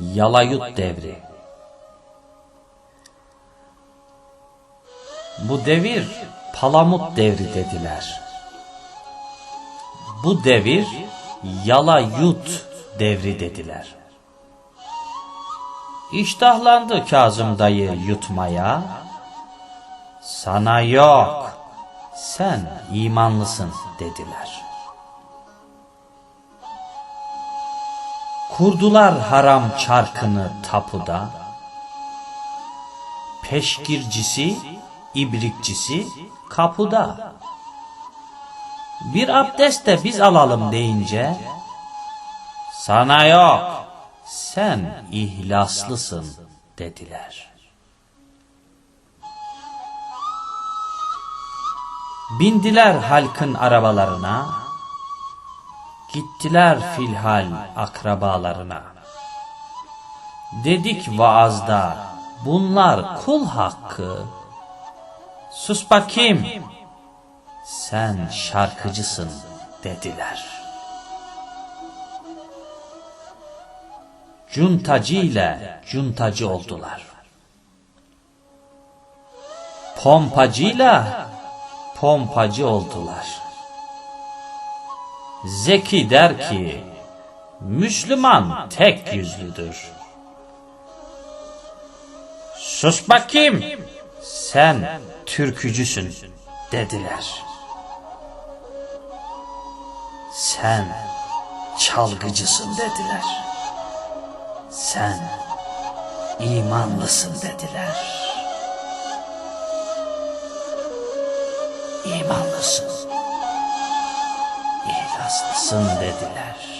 Yalayut devri. Bu devir Palamut devri dediler. Bu devir Yalayut devri dediler. İştahlandı Kazım dayı yutmaya. Sana yok, sen imanlısın dediler. Kurdular haram çarkını tapuda. Peşkircisi, ibrikçisi kapıda. Bir abdest de biz alalım deyince, sana yok, sen ihlaslısın dediler. Bindiler halkın arabalarına, gittiler filhal akrabalarına. Dedik vaazda, bunlar kul hakkı. Sus bakayım, sen şarkıcısın dediler. Cuntacı ile cuntacı oldular. Pompacıyla pompacı oldular. Zeki der ki, Müslüman tek yüzlüdür. Sus bakayım, sen türkücüsün dediler. Sen çalgıcısın dediler. Sen imanlısın dediler. İmanlısın, ihlaslısın dediler.